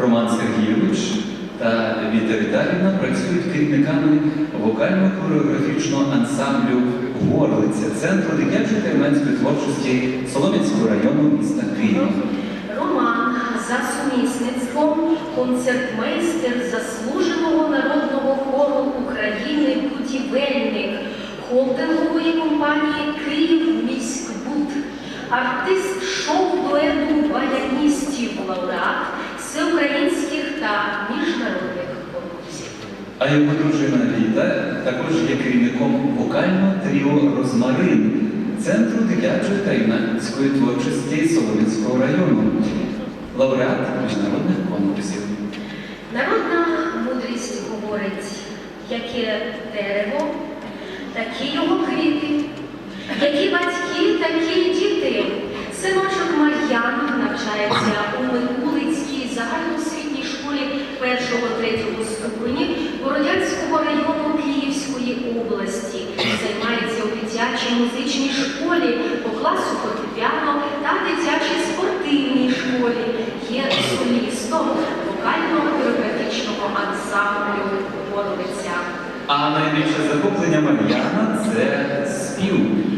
Роман Сергійович та Віта Віталівна працюють керівниками вокально-хореографічного ансамблю Горлиця Центру дитячої та іменської творчості Солом'янського району міста Києва. Роман за сумісництвом концертмейстер заслуженого народного хору України будівельник холдингової компанії Київ міськбуд артист шоу дуету баяністів лауреат та міжнародних конкурсів. А його дружина Ліда також є керівником вокального тріо Розмарин Центру дитячої та юнацької творчості Солом'янського району, лауреат міжнародних конкурсів. Народна мудрість говорить, яке дерево, такі його квіти, які батьки, 3 ступені Бородянського району Київської області, займається у дитячій музичній школі по класу фортепіано та дитячій спортивній школі. Є солістом вокально-хореографічного ансамблю Горлиця. А найбільше захоплення Мар'яна – це спів.